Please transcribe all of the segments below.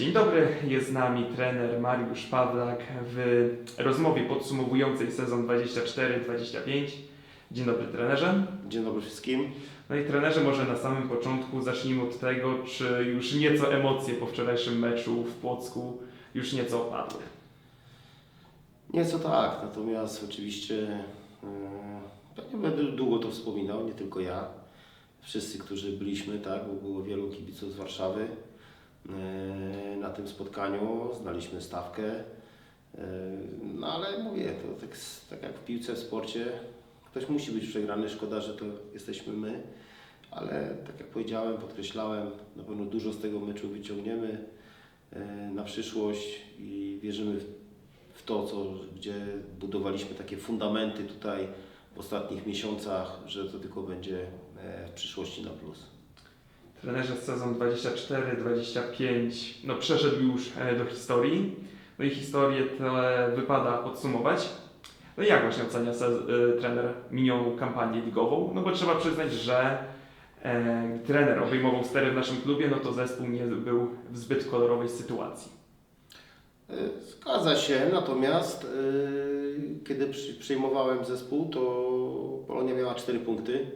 Dzień dobry, jest z nami trener Mariusz Pawlak w rozmowie podsumowującej sezon 24-25. Dzień dobry trenerze. Dzień dobry wszystkim. No i trenerze, może na samym początku zacznijmy od tego, czy już nieco emocje po wczorajszym meczu w Płocku już nieco opadły. Nieco tak, natomiast oczywiście pewnie będę długo to wspominał, nie tylko ja. Wszyscy, którzy byliśmy, tak, bo było wielu kibiców z Warszawy na tym spotkaniu, znaliśmy stawkę. E, No ale mówię, to tak, tak jak w piłce, w sporcie, ktoś musi być przegrany, szkoda, że to jesteśmy my, ale tak jak powiedziałem, podkreślałem, na pewno dużo z tego meczu wyciągniemy e, na przyszłość i wierzymy w to, co, gdzie budowaliśmy takie fundamenty tutaj w ostatnich miesiącach, że to tylko będzie e, w przyszłości na plus. Trenerze sezon 24-25 no, przeszedł już e, do historii. No i historię tę wypada podsumować. No i jak właśnie ocenia e, trener minioną kampanię ligową? No bo trzeba przyznać, że e, trener obejmował stery w naszym klubie, no to zespół nie był w zbyt kolorowej sytuacji. E, Zgadza się, natomiast kiedy przy, przyjmowałem zespół, to Polonia miała 4 punkty.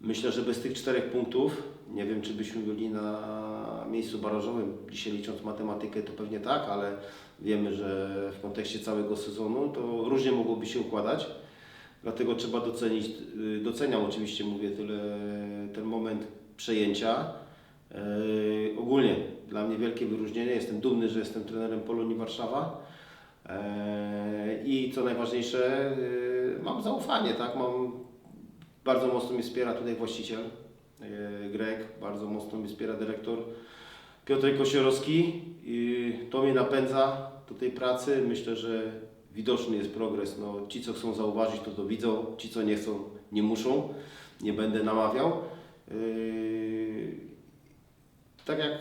Myślę, że bez tych czterech punktów, nie wiem czy byśmy byli na miejscu barażowym, dzisiaj licząc matematykę to pewnie tak, ale wiemy, że w kontekście całego sezonu to różnie mogłoby się układać. Dlatego trzeba docenić, y, doceniam oczywiście, mówię tyle, ten moment przejęcia. Yy, ogólnie dla mnie wielkie wyróżnienie. Jestem dumny, że jestem trenerem Polonii Warszawa. Yy, I co najważniejsze, yy, mam zaufanie, tak? Mam, bardzo mocno mnie wspiera tutaj właściciel Greg, bardzo mocno mnie wspiera dyrektor Piotr Kosiorowski. I to mnie napędza do tej pracy. Myślę, że widoczny jest progres. No, ci, co chcą zauważyć, to to widzą. Ci, co nie chcą, nie muszą. Nie będę namawiał. Yy, tak jak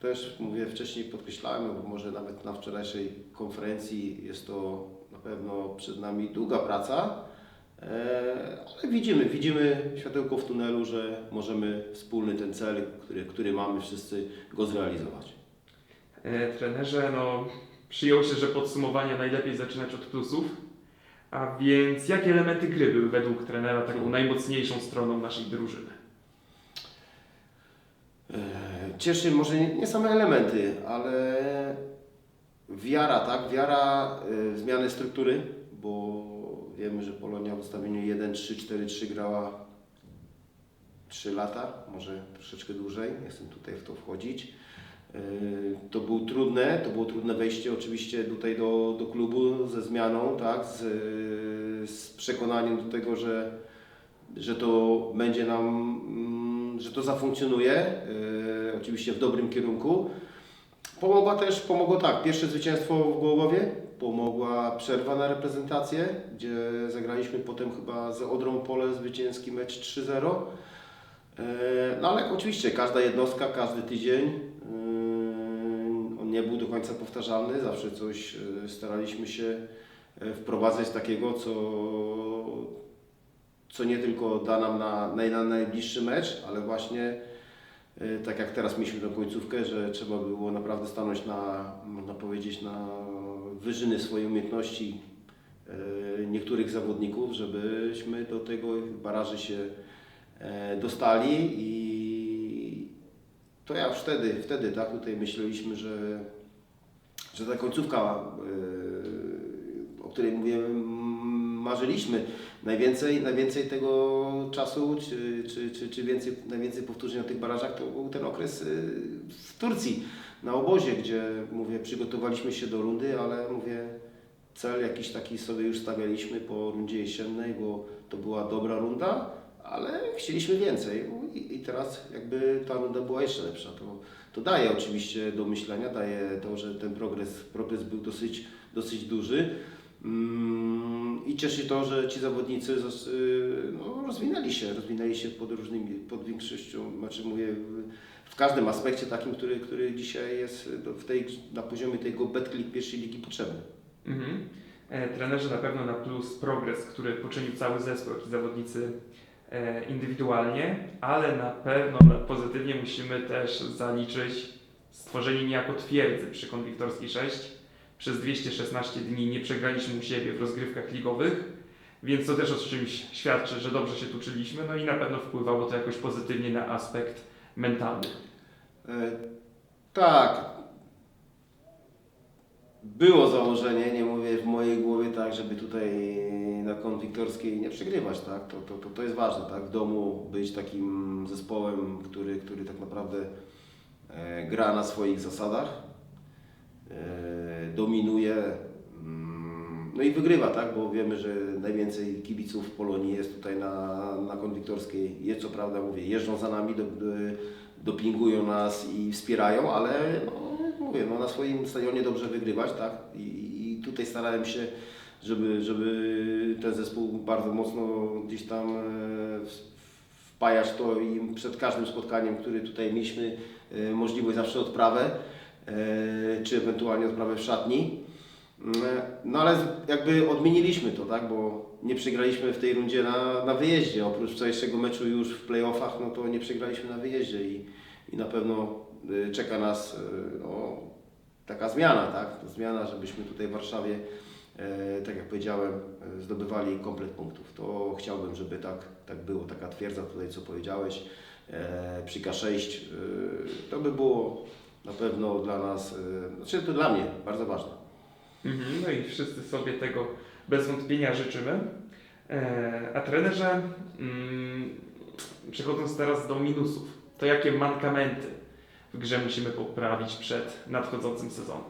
też mówię, wcześniej podkreślałem, bo może nawet na wczorajszej konferencji jest to na pewno przed nami długa praca, e, ale widzimy, widzimy światełko w tunelu, że możemy wspólny ten cel, który, który mamy wszyscy, go zrealizować. E, trenerze, no przyjął się, że podsumowania najlepiej zaczynać od plusów. A więc jakie elementy gry były według trenera taką najmocniejszą stroną naszej drużyny? E, Cieszy może nie, nie same elementy, ale wiara, tak? Wiara e, w zmianę struktury, bo wiemy, że Polonia w ustawieniu 1-3-4-3 grała 3 lata, może troszeczkę dłużej, nie chcę tutaj w to wchodzić. E, To było trudne, to było trudne wejście oczywiście tutaj do, do klubu ze zmianą, tak? Z, z przekonaniem do tego, że, że to będzie nam, mm, że to zafunkcjonuje, e, oczywiście w dobrym kierunku. Pomogła też, pomogło tak, pierwsze zwycięstwo w Głogowie, pomogła przerwa na reprezentację, gdzie zagraliśmy potem chyba z Odrą Pole zwycięski mecz 3-0. E, No ale oczywiście każda jednostka, każdy tydzień, e, on nie był do końca powtarzalny, zawsze coś e, staraliśmy się wprowadzać takiego, co, co nie tylko da nam na, na, na najbliższy mecz, ale właśnie tak jak teraz mieliśmy tą końcówkę, że trzeba było naprawdę stanąć na, można powiedzieć, na wyżyny swojej umiejętności e, niektórych zawodników, żebyśmy do tego baraży się e, dostali i to ja wtedy, wtedy tak tutaj myśleliśmy, że, że ta końcówka, e, o której mówiłem, marzyliśmy, najwięcej, najwięcej tego czasu, czy, czy, czy, czy więcej, najwięcej powtórzeń na tych barażach, to był ten okres e, w Turcji, na obozie, gdzie mówię, przygotowaliśmy się do rundy, ale mówię, cel jakiś taki sobie już stawialiśmy po rundzie jesiennej, bo to była dobra runda, ale chcieliśmy więcej i, i teraz jakby ta runda była jeszcze lepsza. To, to daje oczywiście do myślenia, daje to, że ten progres, progres był dosyć, dosyć duży. Mm, I cieszy to, że ci zawodnicy y, no, rozwinęli się, rozwinęli się pod różnymi, pod większością, znaczy mówię, w- każdym aspekcie takim, który, który dzisiaj jest do- w tej, na poziomie tego Betclic pierwszej ligi potrzebny. Mhm. E, trenerze na pewno na plus progres, który poczynił cały zespół, jak i zawodnicy e, indywidualnie, ale na pewno pozytywnie musimy też zaliczyć stworzeni niejako twierdzy przy Konwiktorskiej 6. Przez 216 dni nie przegraliśmy u siebie w rozgrywkach ligowych, więc to też o czymś świadczy, że dobrze się tu czuliśmy, no i na pewno wpływało to jakoś pozytywnie na aspekt mentalny. E, Tak. Było założenie, nie mówię w mojej głowie tak, żeby tutaj na konwiktorskiej nie przegrywać, tak? To, to, to, to jest ważne, tak? W domu być takim zespołem, który, który tak naprawdę e, gra na swoich zasadach, dominuje, mm, no i wygrywa, tak? Bo wiemy, że najwięcej kibiców w Polonii jest tutaj na, na konwiktorskiej. Jest co prawda, mówię, jeżdżą za nami, do, do, dopingują nas i wspierają, ale no, mówię, no, na swoim stadionie dobrze wygrywać, tak? I, i tutaj starałem się, żeby, żeby ten zespół bardzo mocno gdzieś tam e, wpajać to im przed każdym spotkaniem, które tutaj mieliśmy e, możliwość zawsze odprawę, e, czy ewentualnie odprawę w szatni. E, No ale jakby odmieniliśmy to, tak? Bo nie przegraliśmy w tej rundzie na, na wyjeździe. Oprócz wczorajszego meczu już w playoffach, no to nie przegraliśmy na wyjeździe i, i na pewno y, czeka nas no, taka zmiana, tak? Zmiana, żebyśmy tutaj w Warszawie, e, tak jak powiedziałem, e, zdobywali komplet punktów. To chciałbym, żeby tak, tak było, taka twierdza tutaj, co powiedziałeś, e, przy K6. y, To by było na pewno dla nas, y, znaczy to dla mnie bardzo ważne. Mhm, no i wszyscy sobie tego bez wątpienia życzymy. E, a trenerze, mm, przechodząc teraz do minusów, to jakie mankamenty w grze musimy poprawić przed nadchodzącym sezonem?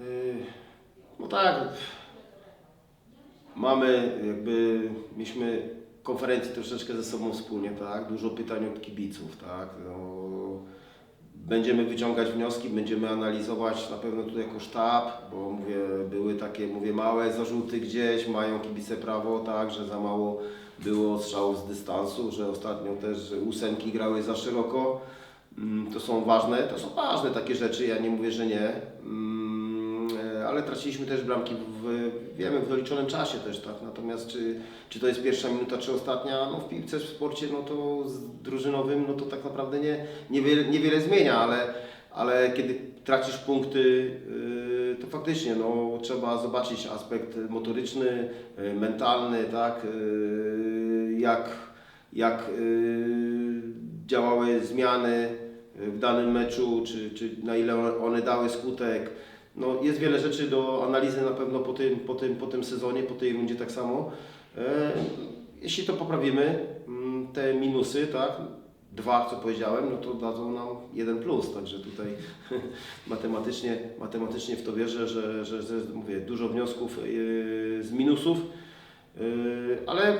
Yy, No tak. Mamy jakby, mieliśmy konferencję troszeczkę ze sobą wspólnie, tak? Dużo pytań od kibiców, tak? No, będziemy wyciągać wnioski, będziemy analizować na pewno tu jako sztab, bo mówię, były takie, mówię, małe zarzuty gdzieś, mają kibice prawo, tak, że za mało było strzałów z dystansu, że ostatnio też ósemki grały za szeroko. Mm, To są ważne, to są ważne takie rzeczy, ja nie mówię, że nie. Ale traciliśmy też bramki w, wiemy, w doliczonym czasie też, tak. Natomiast czy, czy to jest pierwsza minuta, czy ostatnia, no w piłce, w sporcie, no to z drużynowym, no to tak naprawdę nie, niewiele, niewiele zmienia, ale, ale kiedy tracisz punkty, yy, to faktycznie no, trzeba zobaczyć aspekt motoryczny, yy, mentalny, tak, yy, jak, jak działały zmiany w danym meczu, czy, czy na ile one dały skutek. No, jest wiele rzeczy do analizy na pewno po tym, po tym, po tym sezonie, po tej rundzie tak samo. E, jeśli to poprawimy, mm, te minusy, tak, dwa, co powiedziałem, no to dadzą nam jeden plus, także tutaj matematycznie, matematycznie w to wierzę, że, że, że mówię, dużo wniosków yy, z minusów, yy, ale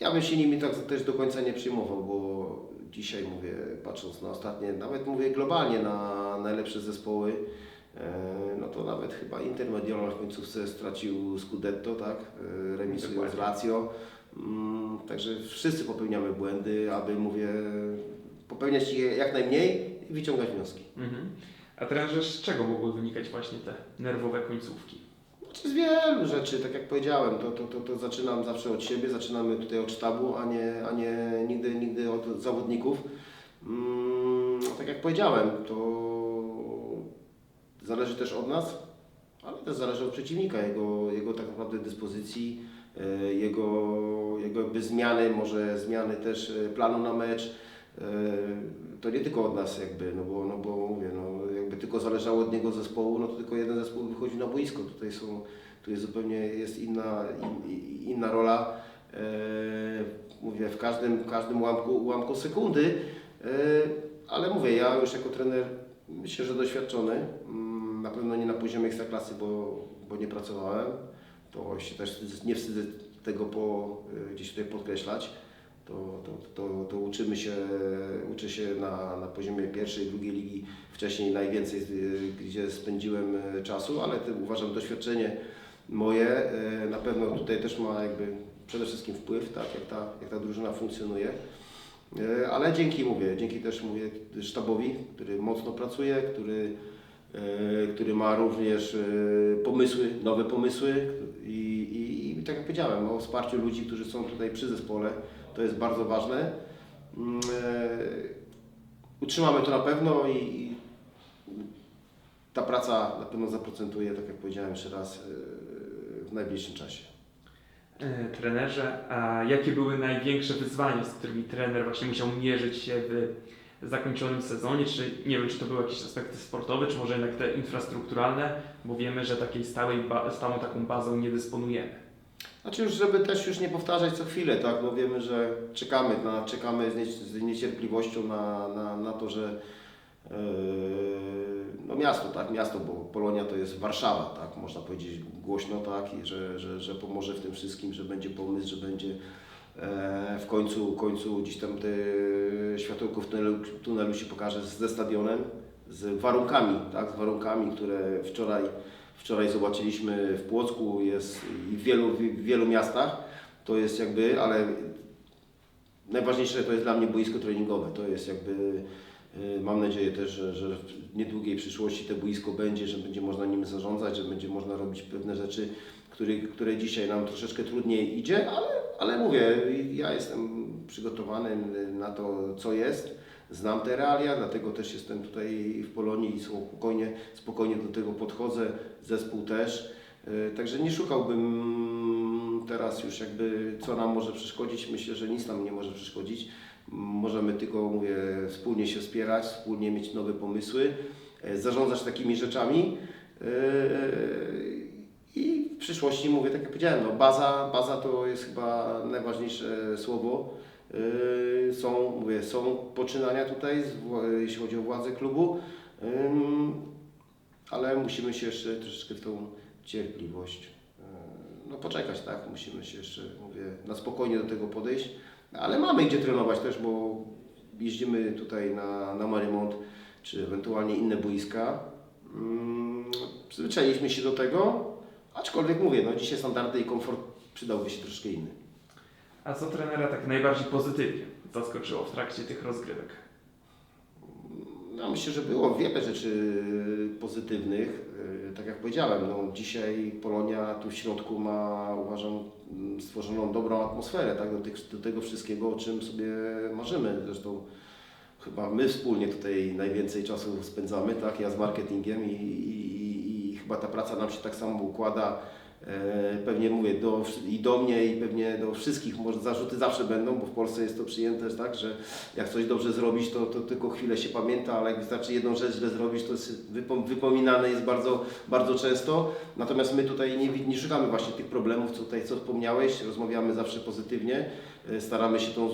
ja bym się nimi tak też do końca nie przejmował, bo dzisiaj mówię, patrząc na ostatnie, nawet mówię globalnie na najlepsze zespoły, e, no to nawet chyba Inter Mediolan w końcówce stracił Scudetto, tak, e, remisując. Lazio. Mm, Także wszyscy popełniamy błędy, aby mówię, popełniać je jak najmniej i wyciągać wnioski. Mhm. A trenerze, z czego mogły wynikać właśnie te nerwowe końcówki? Znaczy z wielu rzeczy, tak jak powiedziałem, to, to, to, to zaczynam zawsze od siebie, zaczynamy tutaj od sztabu, a nie, a nie nigdy, nigdy od zawodników. Mm, tak jak powiedziałem, to zależy też od nas, ale też zależy od przeciwnika, jego, jego tak naprawdę dyspozycji, e, jego, jego jakby zmiany, może zmiany też e, planu na mecz. E, To nie tylko od nas jakby, no bo, no bo mówię, no tylko zależało od niego zespołu, no to tylko jeden zespół wychodzi na boisko. Tutaj są, tu jest zupełnie jest inna, in, in- inna rola. E, mówię, w każdym, w każdym ułamku, ułamku sekundy, e, ale mówię, ja już jako trener myślę, że doświadczony, mm, na pewno nie na poziomie ekstraklasy, bo, bo nie pracowałem, to się też nie wstydzę tego po, e, gdzieś tutaj podkreślać to, to, to, to uczymy się, uczę się na, na poziomie pierwszej, drugiej ligi, wcześniej najwięcej, gdzie spędziłem y, czasu, ale uważam doświadczenie moje y, na pewno tutaj też ma jakby przede wszystkim wpływ, tak, jak ta, jak ta drużyna funkcjonuje. Y, Ale dzięki, mówię, dzięki też mówię sztabowi, który mocno pracuje, który, który ma również pomysły, nowe pomysły i, i, i tak jak powiedziałem, o wsparciu ludzi, którzy są tutaj przy zespole, to jest bardzo ważne. Mm, e, utrzymamy to na pewno i, ta praca na pewno zaprocentuje, tak jak powiedziałem jeszcze raz, yy, w najbliższym czasie. E, Trenerze, a jakie były największe wyzwania, z którymi trener właśnie musiał mierzyć się w zakończonym sezonie? Czy nie wiem, czy to były jakieś aspekty sportowe, czy może jednak te infrastrukturalne, bo wiemy, że takiej stałej, stałą taką bazą nie dysponujemy. Znaczy już, żeby też już nie powtarzać co chwilę, tak, no wiemy, że czekamy, na, czekamy z, nie, z niecierpliwością na, na, na to, że yy, no miasto, tak, miasto, bo Polonia to jest Warszawa, tak, można powiedzieć głośno, tak, i że, że, że pomoże w tym wszystkim, że będzie pomysł, że będzie e, w końcu, końcu gdzieś tam te światełko w tunelu, tunelu się pokaże ze stadionem, z warunkami, tak, z warunkami, które wczoraj Wczoraj zobaczyliśmy w Płocku jest i w wielu, w wielu miastach. To jest jakby, ale najważniejsze to jest dla mnie boisko treningowe. To jest jakby, y, mam nadzieję też, że, że w niedługiej przyszłości to boisko będzie, że będzie można nim zarządzać, że będzie można robić pewne rzeczy, które, które dzisiaj nam troszeczkę trudniej idzie, ale, ale mówię, ja jestem przygotowany na to, co jest. Znam te realia, dlatego też jestem tutaj w Polonii i spokojnie, spokojnie do tego podchodzę, zespół też. Yy, Także nie szukałbym teraz już jakby co nam może przeszkodzić. Myślę, że nic nam nie może przeszkodzić. Możemy tylko, mówię, wspólnie się wspierać, wspólnie mieć nowe pomysły, yy, zarządzać takimi rzeczami. Yy, I w przyszłości, mówię, tak jak powiedziałem, no baza, baza to jest chyba najważniejsze słowo. Yy, Są, mówię, są poczynania tutaj, jeśli chodzi o władzę klubu, ale musimy się jeszcze troszeczkę w tą cierpliwość yy, no, poczekać, tak? Musimy się jeszcze, mówię, na spokojnie do tego podejść, ale mamy gdzie trenować też, bo jeździmy tutaj na, na Marymont, czy ewentualnie inne boiska. Przyzwyczailiśmy się do tego, aczkolwiek mówię, no dzisiaj standardy i komfort przydałby się troszkę inny. A co trenera tak najbardziej pozytywnie zaskoczyło w trakcie tych rozgrywek? No, myślę, że było wiele rzeczy pozytywnych. Yy, Tak jak powiedziałem, no, dzisiaj Polonia tu w środku ma, uważam, mm, stworzoną dobrą atmosferę tak, do, tych, do tego wszystkiego, o czym sobie marzymy. Zresztą chyba my wspólnie tutaj najwięcej czasu spędzamy, tak, ja z marketingiem i, i, i chyba ta praca nam się tak samo układa. E, Pewnie mówię do, i do mnie i pewnie do wszystkich, może zarzuty zawsze będą, bo w Polsce jest to przyjęte tak, że jak coś dobrze zrobić, to, to tylko chwilę się pamięta, ale jak wystarczy jedną rzecz źle zrobić, to jest wypom- wypominane jest bardzo, bardzo często. Natomiast my tutaj nie, nie szukamy właśnie tych problemów, co tutaj co wspomniałeś, rozmawiamy zawsze pozytywnie, e, staramy się tą,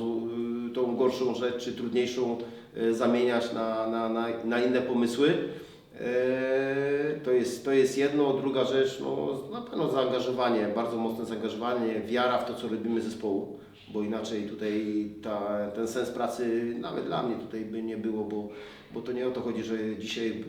y, tą gorszą rzecz czy trudniejszą e, zamieniać na, na, na, na inne pomysły. E, To jest, to jest jedno, druga rzecz, no, na pewno zaangażowanie, bardzo mocne zaangażowanie, wiara w to, co robimy zespołu, bo inaczej tutaj ta, ten sens pracy nawet dla mnie tutaj by nie było, bo, bo to nie o to chodzi, że dzisiaj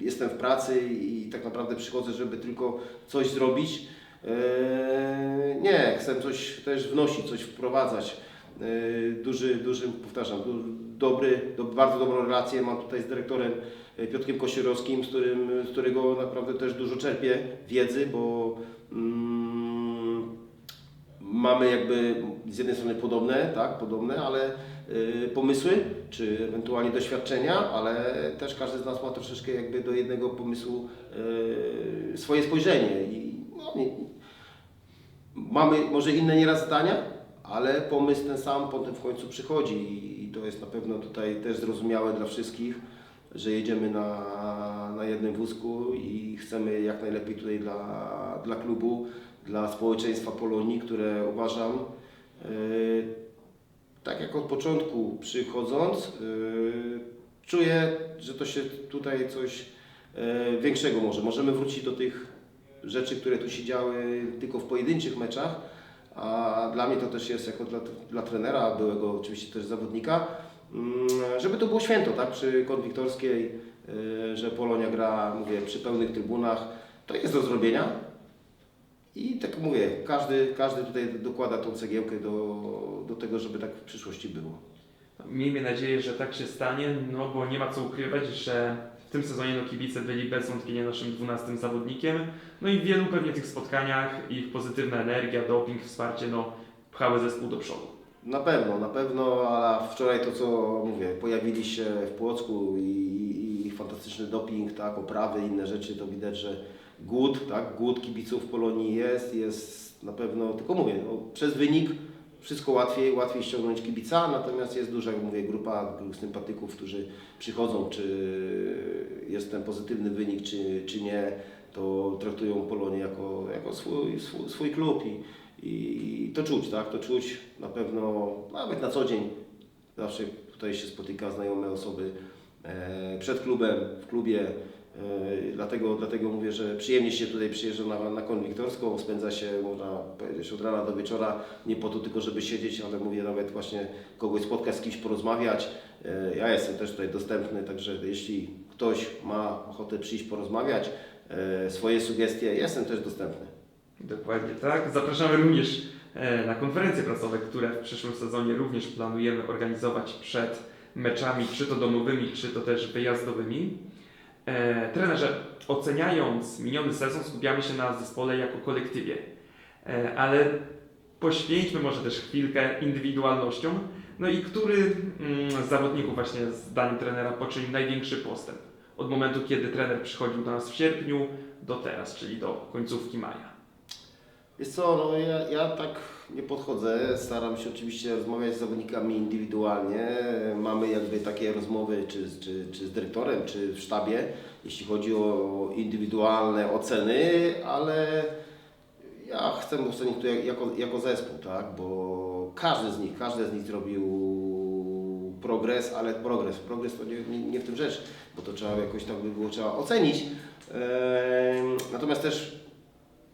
jestem w pracy i tak naprawdę przychodzę, żeby tylko coś zrobić. E, Nie, chcę coś też wnosić, coś wprowadzać. E, Duży, duży, powtarzam, dobry, do, bardzo dobrą relację mam tutaj z dyrektorem Piotrkiem Kosierowskim, z, którym, z którego naprawdę też dużo czerpię wiedzy, bo mm, mamy jakby z jednej strony podobne, tak, podobne, ale y, pomysły, czy ewentualnie doświadczenia, ale też każdy z nas ma troszeczkę jakby do jednego pomysłu y, swoje spojrzenie i no, nie, mamy może inne nieraz zdania, ale pomysł ten sam potem w końcu przychodzi i, i to jest na pewno tutaj też zrozumiałe dla wszystkich, że jedziemy na, na jednym wózku i chcemy jak najlepiej tutaj dla, dla klubu, dla społeczeństwa Polonii, które uważam, yy, tak jak od początku przychodząc, yy, czuję, że to się tutaj coś yy, większego może. Możemy wrócić do tych rzeczy, które tu się działy tylko w pojedynczych meczach, a dla mnie to też jest jako dla, dla trenera, byłego oczywiście też zawodnika, żeby to było święto, tak, przy konwiktorskiej, yy, że Polonia gra, mówię, przy pełnych trybunach, to jest do zrobienia. I tak mówię, każdy, każdy tutaj dokłada tą cegiełkę do, do tego, żeby tak w przyszłości było. Miejmy nadzieję, że tak się stanie, no bo nie ma co ukrywać, że w tym sezonie no, kibice byli bez wątpienia naszym 12 zawodnikiem. No i w wielu pewnie tych spotkaniach ich pozytywna energia, doping, wsparcie no, pchały zespół do przodu. Na pewno, na pewno, a wczoraj to co mówię, pojawili się w Płocku i, i, fantastyczny doping, tak, oprawy, inne rzeczy, to widać, że głód, tak, głód kibiców Polonii jest, jest na pewno, tylko mówię, no, przez wynik wszystko łatwiej, łatwiej ściągnąć kibica, natomiast jest duża, jak mówię, grupa sympatyków, którzy przychodzą, czy jest ten pozytywny wynik, czy, czy nie, to traktują Polonię jako, jako swój, swój, swój klub i, i to czuć, tak, to czuć na pewno, nawet na co dzień, zawsze tutaj się spotyka znajome osoby e, przed klubem, w klubie, e, dlatego, dlatego mówię, że przyjemnie się tutaj przyjeżdża na, na konwiktorską, spędza się, można powiedzieć, od rana do wieczora, nie po to tylko, żeby siedzieć, ale mówię nawet właśnie kogoś spotkać, z kimś porozmawiać. E, Ja jestem też tutaj dostępny, także jeśli ktoś ma ochotę przyjść porozmawiać, swoje sugestie, jestem też dostępny. Dokładnie tak. Zapraszamy również e, na konferencje prasowe, które w przyszłym sezonie również planujemy organizować przed meczami, czy to domowymi, czy to też wyjazdowymi. E, trenerze, oceniając miniony sezon, skupiamy się na zespole jako kolektywie, e, ale poświęćmy może też chwilkę indywidualnościom. No i który mm, z zawodników właśnie zdaniem trenera poczynił największy postęp od momentu, kiedy trener przychodził do nas w sierpniu do teraz, czyli do końcówki maja? Wiesz co, no ja, ja tak nie podchodzę, staram się oczywiście rozmawiać z zawodnikami indywidualnie, mamy jakby takie rozmowy czy, czy, czy z dyrektorem, czy w sztabie, jeśli chodzi o indywidualne oceny, ale ja chcę ocenić to jak- jako, jako zespół, tak, bo każdy z nich, każdy z nich zrobił progres, ale progres, progres to nie, nie, w tym rzecz, bo to trzeba jakoś tak by było trzeba ocenić. Ehm, Natomiast też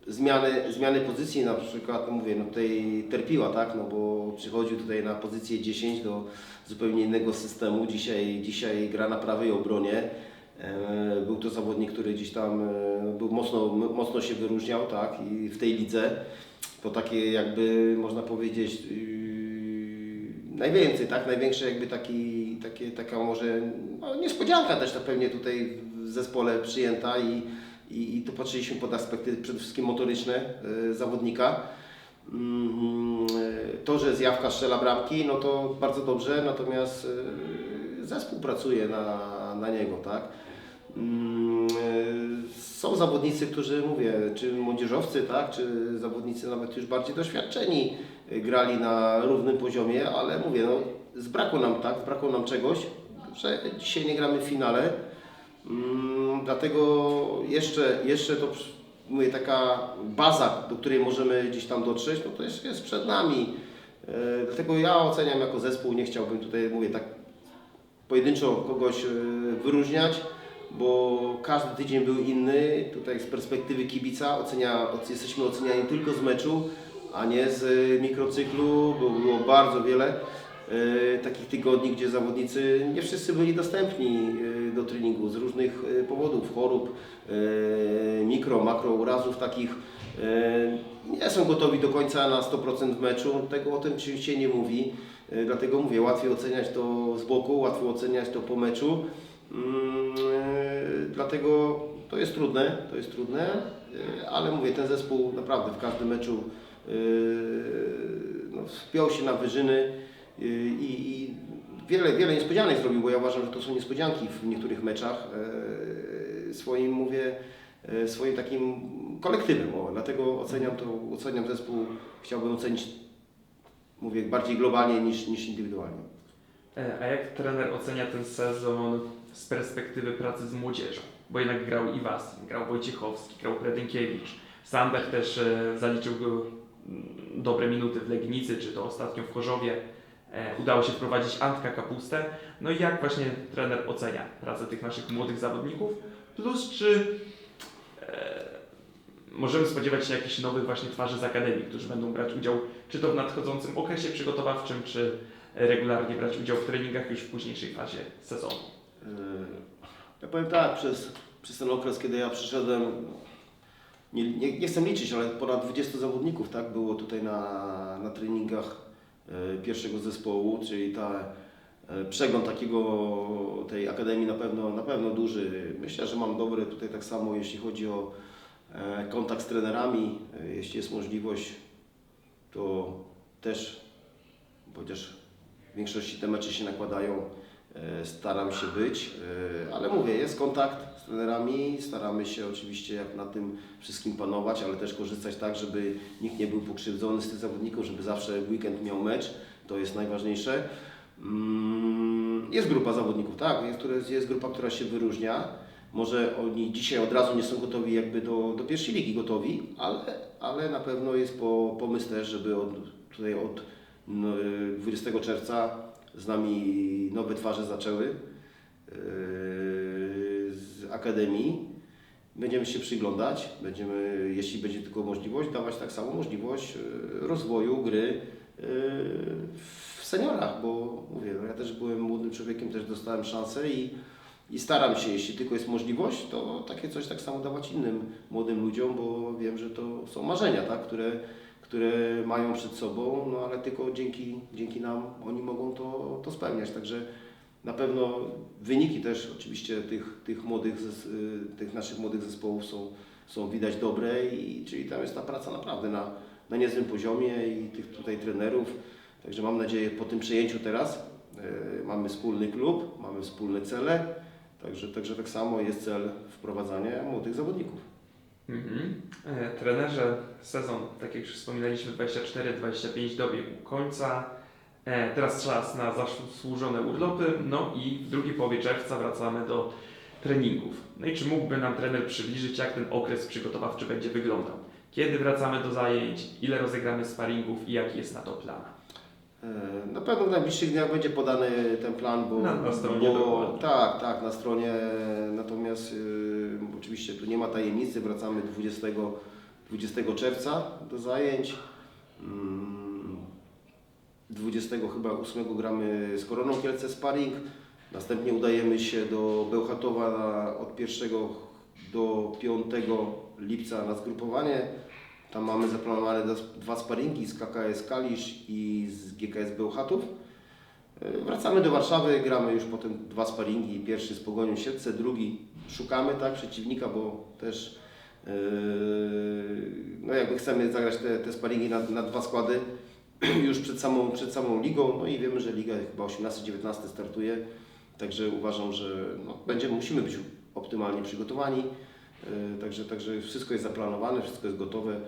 zmiany, zmiany pozycji, na przykład, no mówię, no tutaj Terpiła, tak, no bo przychodził tutaj na pozycję 10 do zupełnie innego systemu, dzisiaj, dzisiaj gra na prawej obronie. E, Był to zawodnik, który gdzieś tam e, był mocno, mocno się wyróżniał, tak, i w tej lidze. To takie jakby, można powiedzieć, yy, najwięcej, tak, największe jakby taki, takie, taka może no, niespodzianka też to pewnie tutaj w zespole przyjęta i, i, i tu patrzyliśmy pod aspekty przede wszystkim motoryczne y, zawodnika. Mm, y, To, że zjawka strzela bramki, no to bardzo dobrze, natomiast y, zespół pracuje na, na niego, tak? Mm, Są zawodnicy, którzy, mówię, czy młodzieżowcy, tak, czy zawodnicy nawet już bardziej doświadczeni grali na równym poziomie, ale mówię, no, zbrakło nam, tak, zbrakło nam czegoś, że dzisiaj nie gramy w finale. Mm, dlatego jeszcze, jeszcze to mówię, taka baza, do której możemy gdzieś tam dotrzeć, no to jeszcze jest przed nami. E, dlatego ja oceniam jako zespół, nie chciałbym tutaj, mówię, tak pojedynczo kogoś e, wyróżniać, bo każdy tydzień był inny. Tutaj z perspektywy kibica ocenia, oc- jesteśmy oceniani tylko z meczu, a nie z e, mikrocyklu, bo było bardzo wiele takich tygodni, gdzie zawodnicy nie wszyscy byli dostępni e, do treningu z różnych e, powodów, chorób, e, mikro, makro urazów takich. e, Nie są gotowi do końca na 100% w meczu, tego o tym oczywiście nie mówi. E, Dlatego mówię, łatwiej oceniać to z boku, łatwo oceniać to po meczu. Mm, e, Dlatego to jest trudne, to jest trudne, e, ale mówię, ten zespół naprawdę w każdym meczu e, no, wspiął się na wyżyny e, i, i wiele, wiele niespodzianek zrobił, bo ja uważam, że to są niespodzianki w niektórych meczach. e, Swoim mówię, e, swoim takim kolektywem, o, dlatego oceniam to, oceniam zespół, chciałbym ocenić, mówię, bardziej globalnie niż, niż indywidualnie. E, A jak trener ocenia ten sezon z perspektywy pracy z młodzieżą? Bo jednak grał Iwasin, grał Wojciechowski, grał Predynkiewicz. Sandach też zaliczył mm, dobre minuty w Legnicy, czy to ostatnio w Chorzowie. E, Udało się wprowadzić Antka Kapustę. No i jak właśnie trener ocenia pracę tych naszych młodych zawodników? Plus czy e, możemy spodziewać się jakichś nowych właśnie twarzy z Akademii, którzy będą brać udział czy to w nadchodzącym okresie przygotowawczym, czy regularnie brać udział w treningach już w późniejszej fazie sezonu. Yy, Ja powiem tak, przez, przez ten okres, kiedy ja przyszedłem, nie, nie, nie chcę liczyć, ale ponad 20 zawodników tak, było tutaj na, na treningach e, pierwszego zespołu, czyli ta e, przegląd takiego tej akademii na pewno, na pewno duży. Myślę, że mam dobry tutaj tak samo, jeśli chodzi o e, kontakt z trenerami, e, jeśli jest możliwość, to też chociaż w większości te mecze się nakładają, e, staram się być, e, ale mówię, jest kontakt z trenerami, staramy się oczywiście jak na tym wszystkim panować, ale też korzystać tak, żeby nikt nie był pokrzywdzony z tych zawodników, żeby zawsze weekend miał mecz, to jest najważniejsze. Mm, Jest grupa zawodników, tak, jest, jest grupa, która się wyróżnia. Może oni dzisiaj od razu nie są gotowi jakby do, do pierwszej ligi gotowi, ale, ale na pewno jest po, pomysł też, żeby od, tutaj od no, 20 czerwca z nami nowe twarze zaczęły yy, z Akademii. Będziemy się przyglądać, będziemy, jeśli będzie tylko możliwość, dawać tak samo możliwość yy, rozwoju gry yy, w seniorach, bo mówię, no ja też byłem młodym człowiekiem, też dostałem szansę i, i staram się, jeśli tylko jest możliwość, to takie coś tak samo dawać innym młodym ludziom, bo wiem, że to są marzenia, tak, które, które mają przed sobą, no ale tylko dzięki, dzięki nam oni mogą to, to spełniać. Także na pewno wyniki też oczywiście tych, tych młodych, y, tych naszych młodych zespołów są, są widać dobre i czyli tam jest ta praca naprawdę na, na niezłym poziomie i tych tutaj trenerów. Także mam nadzieję po tym przejęciu teraz y, mamy wspólny klub, mamy wspólne cele. Także, także tak samo jest cel wprowadzania młodych zawodników. Mhm. E, Trenerze, sezon, tak jak już wspominaliśmy, 24-25 dobiegł końca. E, Teraz czas na zasłużone urlopy, no i w drugiej połowie czerwca wracamy do treningów. No i czy mógłby nam trener przybliżyć, jak ten okres przygotowawczy będzie wyglądał? Kiedy wracamy do zajęć, ile rozegramy sparingów i jaki jest na to plan? E, Na pewno w najbliższych dniach będzie podany ten plan, bo, Na- na stronie bo dokładnie. tak, tak, na stronie. Natomiast y, oczywiście tu nie ma tajemnicy, wracamy 20, 20 czerwca do zajęć. Mm, 20 chyba 8 gramy z Koroną Kielce sparring. Następnie udajemy się do Bełchatowa na, od 1 do 5 lipca na zgrupowanie. Tam mamy zaplanowane dwa sparingi z KKS Kalisz i z GKS Bełchatów. E, Wracamy do Warszawy, gramy już potem dwa sparingi. Pierwszy z Pogonią Siedlce, drugi szukamy tak przeciwnika, bo też e, no jakby chcemy zagrać te, te sparingi na, na dwa składy już przed samą, przed samą ligą. No i wiemy, że liga chyba 18-19 startuje. Także uważam, że no, będziemy, musimy być optymalnie przygotowani. E, Także, także wszystko jest zaplanowane, wszystko jest gotowe.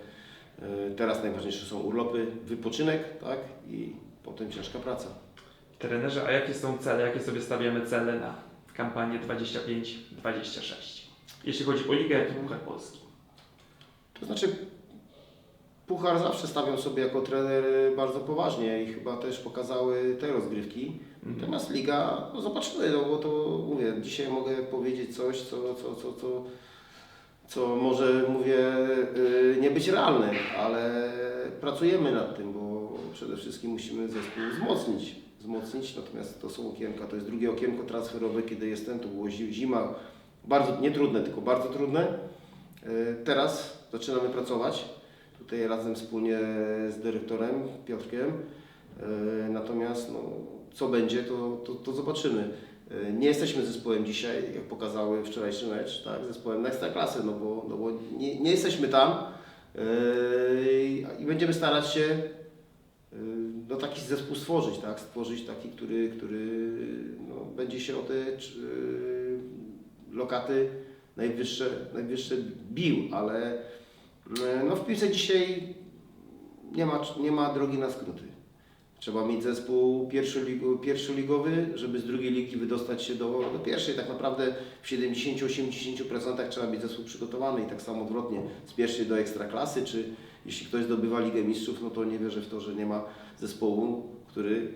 E, Teraz najważniejsze są urlopy, wypoczynek, tak? I potem ciężka praca. Trenerze, a jakie są cele, jakie sobie stawiamy cele na kampanię 25-26? Jeśli chodzi o ligę, jak i Puchar Polski. To znaczy, Puchar zawsze stawiam sobie jako trener bardzo poważnie i chyba też pokazały te rozgrywki. Natomiast Liga, no zobaczymy, no bo to mówię, dzisiaj mogę powiedzieć coś, co, co, co, co, co może mówię y, nie być realne, ale pracujemy nad tym, bo przede wszystkim musimy zespół wzmocnić. Wzmocnić, natomiast to są okienka, to jest drugie okienko transferowe, kiedy jestem, to było zi- zima, bardzo nie trudne, tylko bardzo trudne. Y, Teraz zaczynamy pracować, tutaj razem wspólnie z dyrektorem Piotrkiem. E, Natomiast no, co będzie, to, to, to zobaczymy. E, Nie jesteśmy zespołem dzisiaj, jak pokazały wczorajszy mecz, tak, zespołem na ekstraklasy, no bo, no bo nie, nie jesteśmy tam. E, i będziemy starać się e, no, taki zespół stworzyć, tak, stworzyć taki, który, który no, będzie się o te lokaty najwyższe, najwyższe bił, ale no, w piłce dzisiaj nie ma, nie ma drogi na skróty. Trzeba mieć zespół pierwszolig- pierwszoligowy, żeby z drugiej ligi wydostać się do, do pierwszej. Tak naprawdę w 70-80% trzeba mieć zespół przygotowany i tak samo odwrotnie z pierwszej do ekstraklasy, czy jeśli ktoś zdobywa Ligę Mistrzów, no to nie wierzę w to, że nie ma zespołu, który,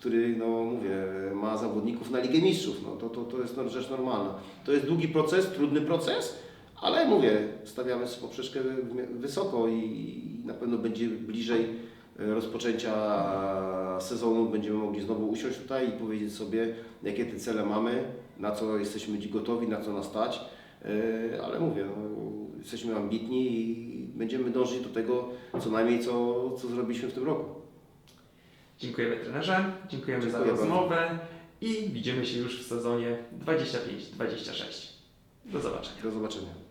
który no mówię, ma zawodników na Ligę Mistrzów. No to, to, to jest rzecz normalna. To jest długi proces, trudny proces, ale mówię, stawiamy sobie poprzeczkę wy- wysoko i na pewno będzie bliżej rozpoczęcia sezonu. Będziemy mogli znowu usiąść tutaj i powiedzieć sobie, jakie te cele mamy, na co jesteśmy gotowi, na co nas stać. E, Ale mówię, no, jesteśmy ambitni i będziemy dążyć do tego co najmniej, co, co zrobiliśmy w tym roku. Dziękujemy trenerze, dziękujemy za Dziękuję rozmowę i widzimy się już w sezonie 25-26. Do zobaczenia. Do zobaczenia.